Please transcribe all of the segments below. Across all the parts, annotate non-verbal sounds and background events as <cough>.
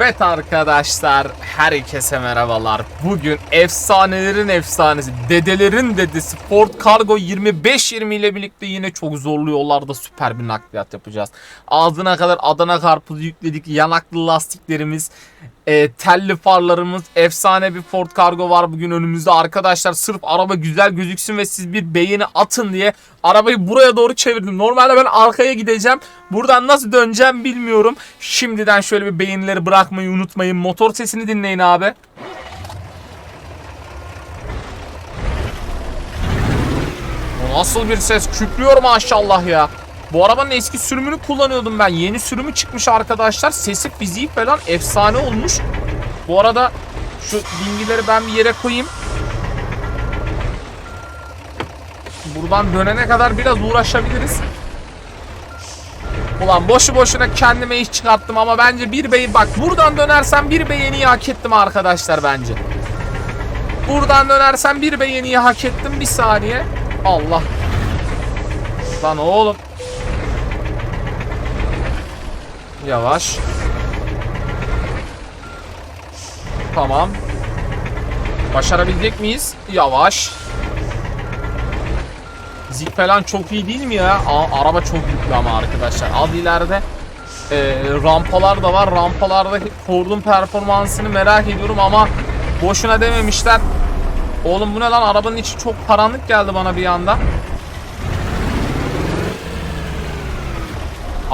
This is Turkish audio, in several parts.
Evet arkadaşlar, herkese merhabalar. Bugün efsanelerin efsanesi, dedelerin dedesi Ford Cargo 2520 ile birlikte yine çok zorlu yollarda süper bir nakliyat yapacağız. Ağzına kadar Adana karpuzu yükledik, yanaklı lastiklerimiz, e, telli farlarımız, efsane bir Ford Cargo var bugün önümüzde arkadaşlar. Sırf araba güzel gözüksün ve siz bir beğeni atın diye arabayı buraya doğru çevirdim. Normalde ben arkaya gideceğim. Buradan nasıl döneceğim bilmiyorum. Şimdiden şöyle bir beğenileri bırakmayı unutmayın. Motor sesini dinleyin abi. Bu nasıl bir ses? Kükrüyor maşallah ya. Bu arabanın eski sürümünü kullanıyordum ben. Yeni sürümü çıkmış arkadaşlar. Sesi, fiziği falan efsane olmuş. Bu arada şu bilgileri ben bir yere koyayım. Buradan dönene kadar biraz uğraşabiliriz. Ulan boşu boşuna kendime iş çıkarttım ama bence bir beyi bak buradan dönersem bir beğeniyi hak ettim arkadaşlar bence. Buradan dönersem bir beğeniyi hak ettim bir saniye. Allah. Lan oğlum. Yavaş. Tamam. Başarabilecek miyiz? Yavaş. Zik falan çok iyi değil mi ya? Aa, araba çok yüklü ama arkadaşlar. Az ileride e, rampalar da var. Rampalardaki Ford'un performansını merak ediyorum ama boşuna dememişler. Oğlum bu ne lan? Arabanın içi çok karanlık geldi bana bir anda.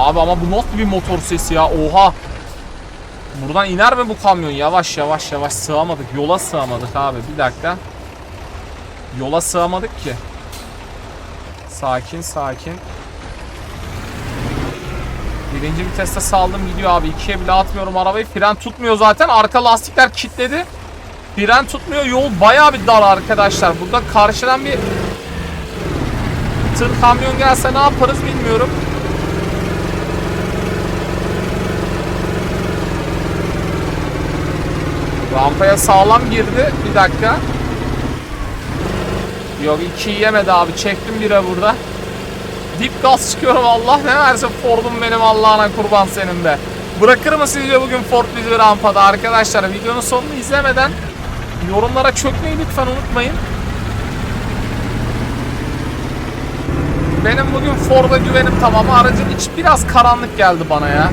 Abi ama bu nasıl bir motor sesi ya? Oha. Buradan iner mi bu kamyon? Yavaş yavaş yavaş sığamadık. Yola sığamadık abi. Bir dakika. Yola sığamadık ki. Sakin sakin. Birinci viteste saldım gidiyor abi. İkiye bile atmıyorum arabayı. Fren tutmuyor zaten. Arka lastikler kilitledi. Fren tutmuyor. Yol bayağı bir dar arkadaşlar. Burada karşıdan bir tır kamyon gelse ne yaparız bilmiyorum. Rampaya sağlam girdi. Bir dakika. Yok iki yemedi abi. Çektim bire burada. Dip gaz çıkıyorum Allah ne versin Ford'um benim Allah'ına kurban senin be. Bırakır mı sizce bugün Ford bizi rampada arkadaşlar? Videonun sonunu izlemeden yorumlara çökmeyi lütfen unutmayın. Benim bugün Ford'a güvenim tamam. Aracın içi biraz karanlık geldi bana ya.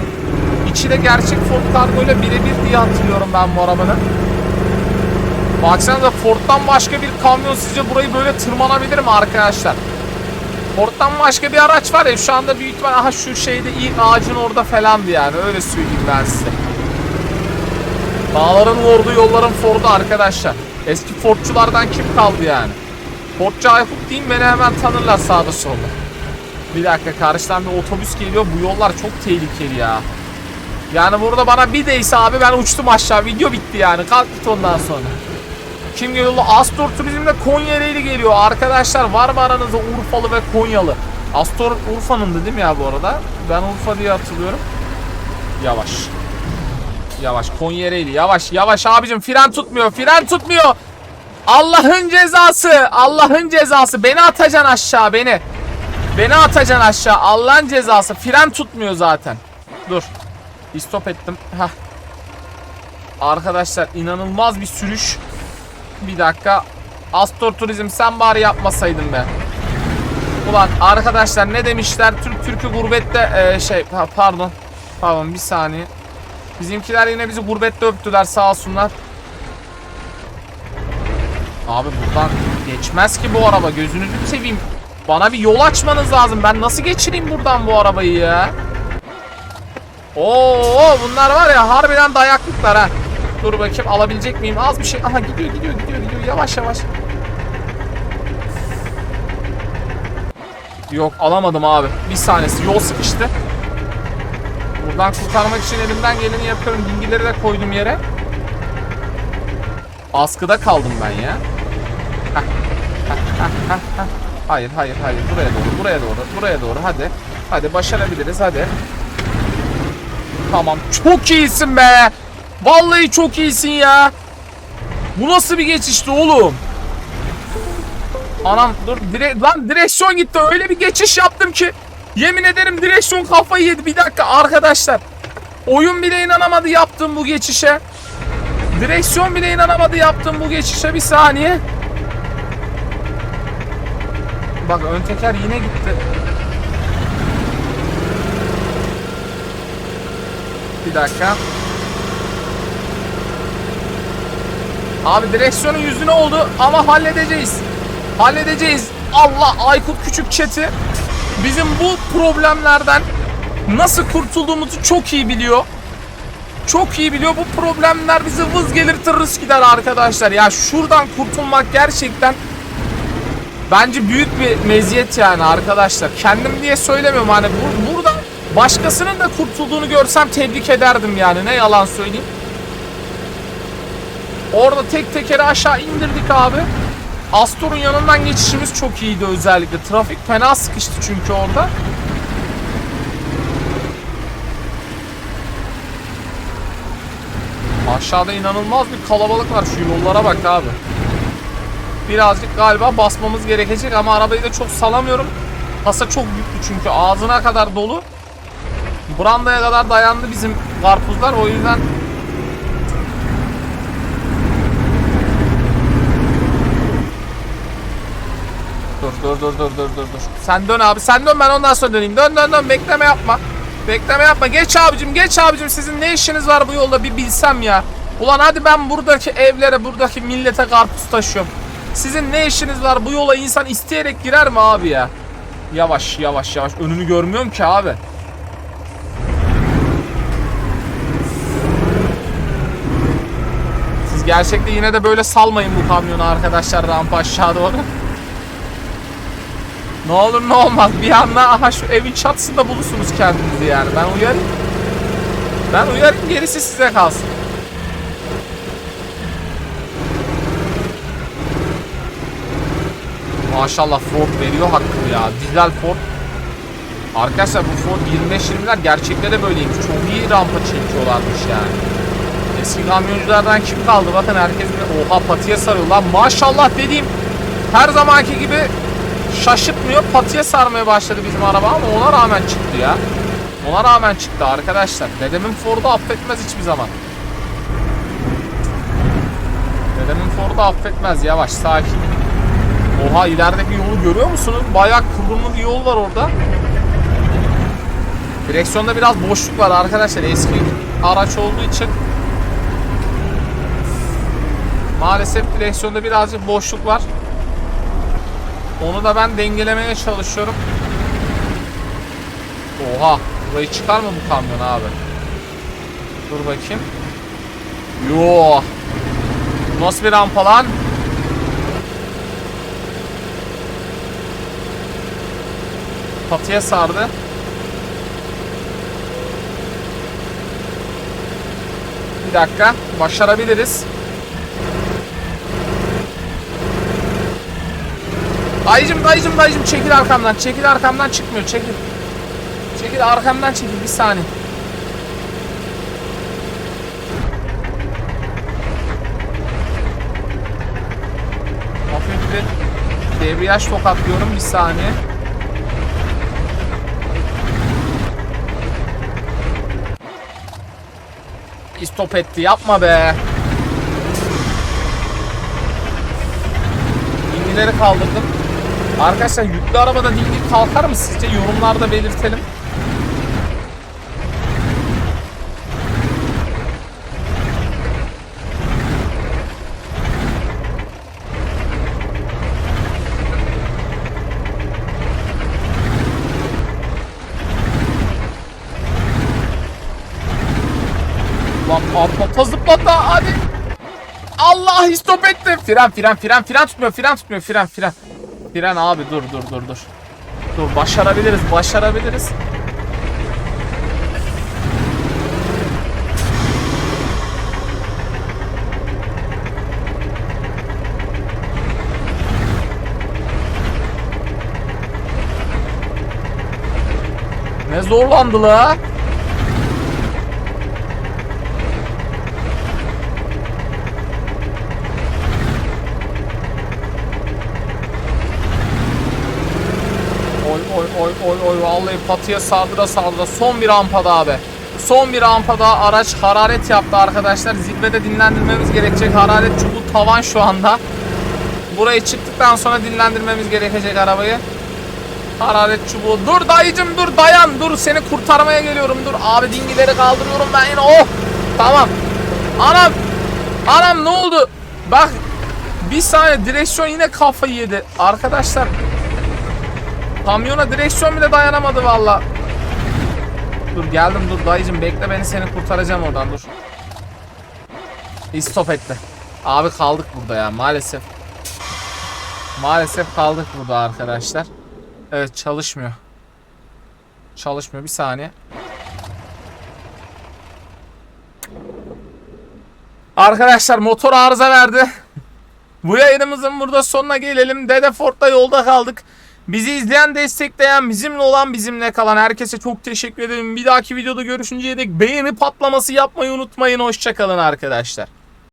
İçi gerçek Ford Cargo ile birebir diye hatırlıyorum ben bu arabanın. Baksanıza Ford'dan başka bir kamyon sizce burayı böyle tırmanabilir mi arkadaşlar? Ford'dan başka bir araç var ya şu anda büyük ihtimal aha şu şeyde ilk ağacın orada falandı yani öyle söyleyeyim ben size. Dağların Ford'u yolların Ford'u arkadaşlar. Eski Ford'culardan kim kaldı yani? Ford'cu Aykut diyeyim beni hemen tanırlar sağda solda. Bir dakika karşıdan bir otobüs geliyor bu yollar çok tehlikeli ya. Yani burada bana bir değse abi ben uçtum aşağı video bitti yani kalk git ondan sonra. Kim geliyor? Astor Turizm'de Konya'yla geliyor. Arkadaşlar var mı aranızda Urfalı ve Konyalı? Astor Urfa'nın değil mi ya bu arada? Ben Urfa diye hatırlıyorum. Yavaş. Yavaş Konya Ereğli. Yavaş yavaş abicim fren tutmuyor. Fren tutmuyor. Allah'ın cezası. Allah'ın cezası. Beni atacaksın aşağı beni. Beni atacaksın aşağı. Allah'ın cezası. Fren tutmuyor zaten. Dur. Bir stop ettim. Heh. Arkadaşlar inanılmaz bir sürüş. Bir dakika. Astor Turizm sen bari yapmasaydın be. Ulan arkadaşlar ne demişler? Türk Türk'ü gurbette e, şey pardon. Pardon bir saniye. Bizimkiler yine bizi gurbette öptüler sağ olsunlar. Abi buradan geçmez ki bu araba. Gözünüzü seveyim. Bana bir yol açmanız lazım. Ben nasıl geçireyim buradan bu arabayı ya? Oo bunlar var ya harbiden dayaklıklar ha. Dur bakayım alabilecek miyim? Az bir şey. Aha gidiyor gidiyor gidiyor gidiyor. Yavaş yavaş. Yok alamadım abi. Bir saniyesi yol sıkıştı. Buradan kurtarmak için elimden geleni yapıyorum. Bilgileri de koydum yere. Askıda kaldım ben ya. Hayır hayır hayır. Buraya doğru buraya doğru buraya doğru hadi. Hadi başarabiliriz hadi. Tamam çok iyisin be. Vallahi çok iyisin ya. Bu nasıl bir geçişti oğlum? Anam dur dire lan direksiyon gitti öyle bir geçiş yaptım ki yemin ederim direksiyon kafayı yedi bir dakika arkadaşlar Oyun bile inanamadı yaptım bu geçişe. Direksiyon bile inanamadı yaptım bu geçişe bir saniye. Bak ön teker yine gitti. Bir dakika. Abi direksiyonun yüzüne oldu ama halledeceğiz. Halledeceğiz. Allah Aykut Küçük Çeti bizim bu problemlerden nasıl kurtulduğumuzu çok iyi biliyor. Çok iyi biliyor. Bu problemler bizi vız gelir tırıs gider arkadaşlar. Ya şuradan kurtulmak gerçekten bence büyük bir meziyet yani arkadaşlar. Kendim diye söylemiyorum hani bur- burada başkasının da kurtulduğunu görsem tebrik ederdim yani ne yalan söyleyeyim. Orada tek tekeri aşağı indirdik abi. Astor'un yanından geçişimiz çok iyiydi özellikle. Trafik fena sıkıştı çünkü orada. Aşağıda inanılmaz bir kalabalık var. Şu yollara bak abi. Birazcık galiba basmamız gerekecek ama arabayı da çok salamıyorum. Kasa çok yüklü çünkü ağzına kadar dolu. Brandaya kadar dayandı bizim karpuzlar. O yüzden Dur dur dur dur dur dur dur. Sen dön abi sen dön ben ondan sonra döneyim. Dön dön dön bekleme yapma. Bekleme yapma. Geç abicim geç abicim sizin ne işiniz var bu yolda bir bilsem ya. Ulan hadi ben buradaki evlere buradaki millete karpuz taşıyorum. Sizin ne işiniz var bu yola insan isteyerek girer mi abi ya? Yavaş yavaş yavaş önünü görmüyorum ki abi. Siz gerçekten yine de böyle salmayın bu kamyonu arkadaşlar rampa aşağı doğru. Ne olur ne olmaz bir anda aha şu evin çatısında bulursunuz kendinizi yani ben uyarayım. Ben uyarayım gerisi size kalsın. Maşallah Ford veriyor hakkını ya. Dizel Ford. Arkadaşlar bu Ford 25-20'ler gerçekte de böyleymiş. Çok iyi rampa çekiyorlarmış yani. Eski kamyonculardan kim kaldı? Bakın herkes bir oha patiye sarıyor lan. Maşallah dediğim her zamanki gibi şaşırtmıyor. Patiye sarmaya başladı bizim araba ama ona rağmen çıktı ya. Ona rağmen çıktı arkadaşlar. Dedemin Ford'u affetmez hiçbir zaman. Dedemin Ford'u affetmez. Yavaş sakin. Oha ilerideki yolu görüyor musunuz? Bayağı kıvrımlı bir yol var orada. Direksiyonda biraz boşluk var arkadaşlar. Eski araç olduğu için maalesef direksiyonda birazcık boşluk var. Onu da ben dengelemeye çalışıyorum. Oha. Burayı çıkar mı bu kamyon abi? Dur bakayım. Yo. Nasıl bir rampa lan? Patıya sardı. Bir dakika. Başarabiliriz. Dayıcım dayıcım dayıcım çekil arkamdan. Çekil arkamdan çıkmıyor. Çekil. Çekil arkamdan çekil bir saniye. Hafif bir debriyaj tokatlıyorum bir saniye. İstop etti yapma be. Dingileri kaldırdım. Arkadaşlar yüklü arabada dingil kalkar mı sizce? Yorumlarda belirtelim. Lan atlata zıplata hadi. Allah stop etti. Fren fren fren fren tutmuyor fren tutmuyor fren fren. Fren abi dur dur dur dur. Dur başarabiliriz başarabiliriz. Ne zorlandı la? Patıya sardıra sardıra son bir rampada abi. Son bir rampada araç hararet yaptı arkadaşlar. Zirvede dinlendirmemiz gerekecek. Hararet çubuğu tavan şu anda. Burayı çıktıktan sonra dinlendirmemiz gerekecek arabayı. Hararet çubuğu. Dur dayıcım dur dayan dur seni kurtarmaya geliyorum dur. Abi dingileri kaldırıyorum ben yine. Oh tamam. Anam. Anam ne oldu? Bak bir saniye direksiyon yine kafayı yedi. Arkadaşlar kamyona direksiyon bile dayanamadı valla. Dur geldim dur dayıcım bekle beni seni kurtaracağım oradan dur. İstop etti. Abi kaldık burada ya maalesef. Maalesef kaldık burada arkadaşlar. Evet çalışmıyor. Çalışmıyor bir saniye. Arkadaşlar motor arıza verdi. <laughs> Bu yayınımızın burada sonuna gelelim. Dede Ford'da yolda kaldık. Bizi izleyen, destekleyen, bizimle olan, bizimle kalan herkese çok teşekkür ederim. Bir dahaki videoda görüşünceye dek beğeni patlaması yapmayı unutmayın. Hoşçakalın arkadaşlar.